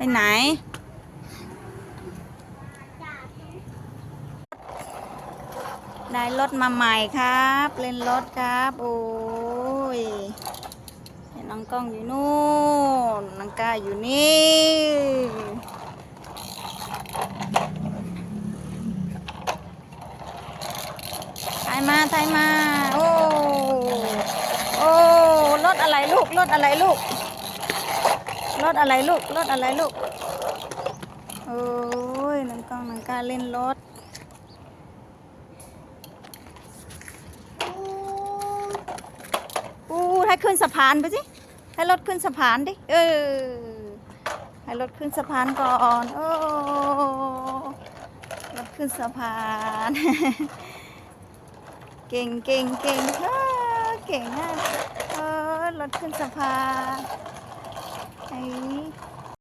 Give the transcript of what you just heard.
ไปไหน ได้รถมาใหม่ครับ เล่นรถครับ โอ้ยเห็นน้องกล้องอยู่นู่นน้องกาอยู่นี่ถ่ายมาถ่ายมา โอ้ โอ้ รถอะไรลูก รถอะไรลูก รถอะไรลูกรถอะไรลูก โอ้ยน้องกองน้องกาเล่นรถอู้ให้ขึ้นสะพานไปสิให้รถขึ้นสะพานดิ เออ ให้รถขึ้นสะพานก่อน โอ้รถขึ้นสะพาน เก่งเก่งเก่งเออเก่งมากเออรถขึ้นสะพาน